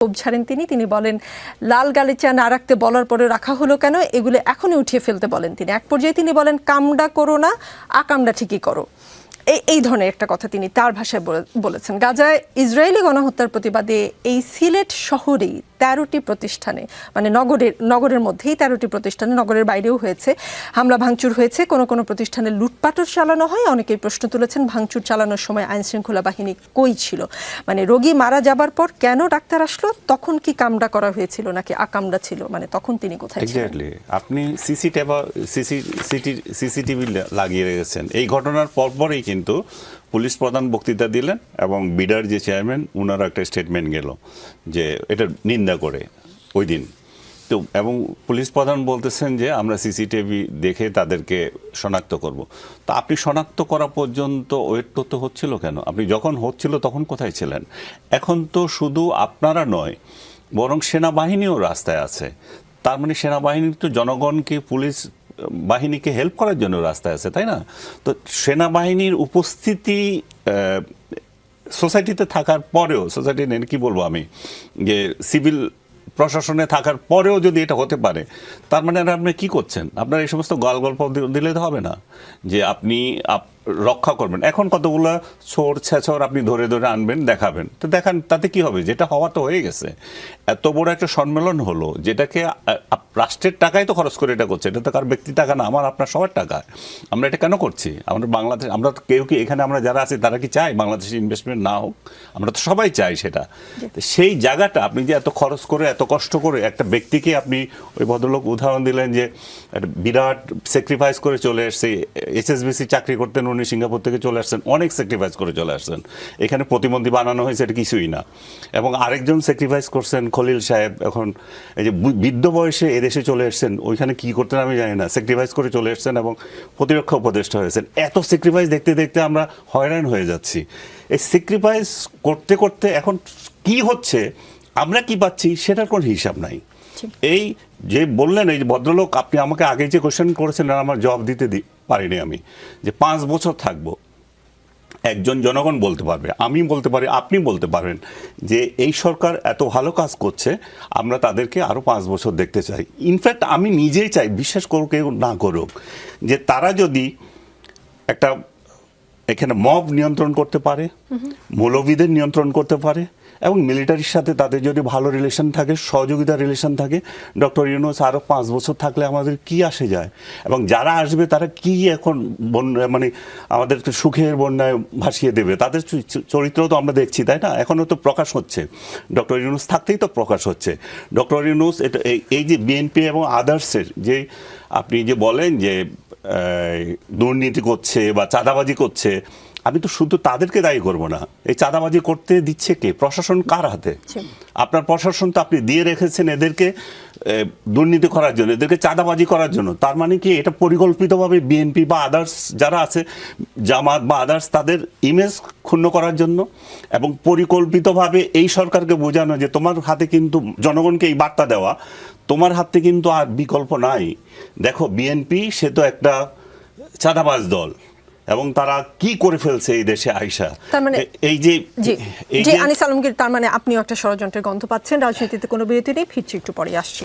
ক্ষোভ ছাড়েন তিনি। তিনি বলেন, লাল গালিচা না রাখতে বলার পরে রাখা হলো কেন? এগুলো এখনই উঠিয়ে ফেলতে বলেন তিনি। এক পর্যায়ে তিনি বলেন, কামডা করো না আকামডা ঠিকই করো। এই এই ধরনের একটা কথা তিনি তার ভাষায় বলে- বলেছেন। গাজায় ইসরায়েলি গণহত্যার প্রতিবাদে এই সিলেট শহরেই তেরোটি প্রতিষ্ঠানে মানে নগরের নগরের মধ্যেই তেরোটি প্রতিষ্ঠানে, নগরের বাইরেও হয়েছে। হামলা ভাঙচুর হয়েছে, কোনো কোনো প্রতিষ্ঠানে লুটপাটও চালানো হয়। অনেকেই প্রশ্ন তুলেছেন, ভাঙচুর চালানোর সময় আইন শৃঙ্খলা বাহিনী কই ছিল? মানে রোগী মারা যাবার পর কেন ডাক্তার আসলো? তখন কি কামডা করা হয়েছিল নাকি আকামডা ছিল? মানে তখন তিনি কোথায় এক্স্যাক্টলি আপনি সিসি সিসিটিভি লাগিয়ে রেখেছেন। এই ঘটনার পরপরই কিন্তু পুলিশ প্রধান বক্তৃতা দিলেন এবং বিডার যে চেয়ারম্যান ওনার একটা স্টেটমেন্ট গেল যে এটা নিন্দা করে ওই দিন। তো এবং পুলিশ প্রধান বলতেছেন যে আমরা সিসিটিভি দেখে তাদেরকে শনাক্ত করব। তো আপনি শনাক্ত করা পর্যন্ত ওয়েট করতে হচ্ছিল কেন? আপনি যখন হচ্ছিল তখন কোথায় ছিলেন? এখন তো শুধু আপনারা নয়, বরং সেনাবাহিনীও রাস্তায় আছে। তার মানে সেনাবাহিনীর তো জনগণকে পুলিশ বাহিনীকে হেল্প করার জন্য রাস্তায় আছে, তাই না? তো সেনাবাহিনীর উপস্থিতি সোসাইটিতে থাকার পরেও সোসাইটি কি বলব আমি, যে সিভিল প্রশাসনে থাকার পরেও যদি এটা হতে পারে, তার মানে আপনি কি করছেন? আপনার এই সমস্ত গল গল্প দিলে তো হবে না, যে আপনি আপ- রক্ষা করবেন। এখন কতগুলো ছোর ছেচর আপনি ধরে ধরে আনবেন, দেখাবেন। তো দেখান, তাতে কি হবে? যেটা হওয়া তো হয়ে গেছে। এত বড় একটা সম্মেলন হলো যেটাকে রাষ্ট্রের টাকাই তো খরচ করে এটা করছে এটা তো কার ব্যক্তি টাকা না আমার আপনার সবার টাকা। আমরা এটা কেন করছি? আমরা বাংলাদেশ আমরা কেউ কি এখানে আমরা যারা আছি তারা কি চাই বাংলাদেশে ইনভেস্টমেন্ট না হোক? আমরা তো সবাই চাই সেটা। তো সেই জায়গাটা আপনি যে এত খরচ করে এত কষ্ট করে একটা ব্যক্তিকে আপনি ওই ভদ্রলোক উদাহরণ দিলেন যে একটা বিরাট স্যাক্রিফাইস করে চলে এসছে এইচএসবিসি চাকরি করতেন উনি সিঙ্গাপুর থেকে চলে আসছেন অনেক স্যাক্রিফাইস করে চলে আসছেন। এখানে প্রতিবন্ধী বানানো হয়েছে এটা কিছুই না। এবং আরেকজন স্যাক্রিফাইস করছেন খলিল সাহেব এখন এই যে বৃদ্ধ বয়সে এদেশে চলে এসছেন ওইখানে কি করতেন আমি জানি না। স্যাক্রিফাইস করে চলে এসছেন এবং প্রতিরক্ষা উপদেষ্টা হয়েছেন এত স্যাক্রিফাইস দেখতে দেখতে আমরা হয়রান হয়ে যাচ্ছি। এই স্যাক্রিফাইস করতে করতে এখন কি হচ্ছে আমরা কি পাচ্ছি সেটার কোনো হিসাব নাই। এই যে বললেন এই যে ভদ্রলোক আপনি আমাকে আগে যে কোশ্চেন করেছিলেন আমার জবাব দিতে দি- পারিনি আমি। যে পাঁচ বছর থাকব একজন জনগণ বলতে পারবে আমি বলতে পারি, আপনি বলতে পারবেন যে এই সরকার এত ভালো কাজ করছে, আমরা তাদেরকে আরও পাঁচ বছর দেখতে চাই। ইনফ্যাক্ট আমি নিজেই চাই, বিশ্বাস করুক না করুক, যে তারা যদি একটা এখানে মব নিয়ন্ত্রণ করতে পারে মৌলবীদের নিয়ন্ত্রণ করতে পারে এবং মিলিটারির সাথে তাদের যদি ভালো রিলেশন থাকে সহযোগিতা রিলেশন থাকে ডক্টর ইউনুস আরও পাঁচ বছর থাকলে আমাদের কি আসে যায়? এবং যারা আসবে, তারা কি এখন মানে আমাদেরকে সুখের বন্যায় ভাসিয়ে দেবে? তাদের চরিত্র তো আমরা দেখছি, তাই না? এখনও তো প্রকাশ হচ্ছে। ডক্টর ইউনুস থাকতেই তো প্রকাশ হচ্ছে। ডক্টর ইউনুস এটা, এই যে বিএনপি এবং আদার্সের যে, আপনি যে বলেন যে দুর্নীতি করছে বা চাঁদাবাজি করছে আমি তো শুধু তাদেরকে দায়ী করব না। এই চাঁদাবাজি করতে দিচ্ছে কে? প্রশাসন কার হাতে? আপনার প্রশাসন তো আপনি দিয়ে রেখেছেন এদেরকে দুর্নীতি করার জন্য এদেরকে চাঁদাবাজি করার জন্য। তার মানে কি এটা পরিকল্পিতভাবে বিএনপি বা আদার্স যারা আছে জামাত বা আদার্স তাদের ইমেজ ক্ষুণ্ণ করার জন্য এবং পরিকল্পিতভাবে এই সরকারকে বোঝানো যে তোমার হাতে কিন্তু জনগণকে এই বার্তা দেওয়া তোমার হাতে কিন্তু আর বিকল্প নাই। দেখো বিএনপি সে তো একটা চাঁদাবাজ দল। এবং তারা কি করে ফেলছে এই দেশে আইসা? তার মানে- এই যে জি। যে আনিস আলমগীর তার মানে আপনিও একটা ষড়যন্ত্রের গন্ধ পাচ্ছেন রাজনীতিতে কোনো বিরতি নেই ফিরছি একটু পরে আসছি।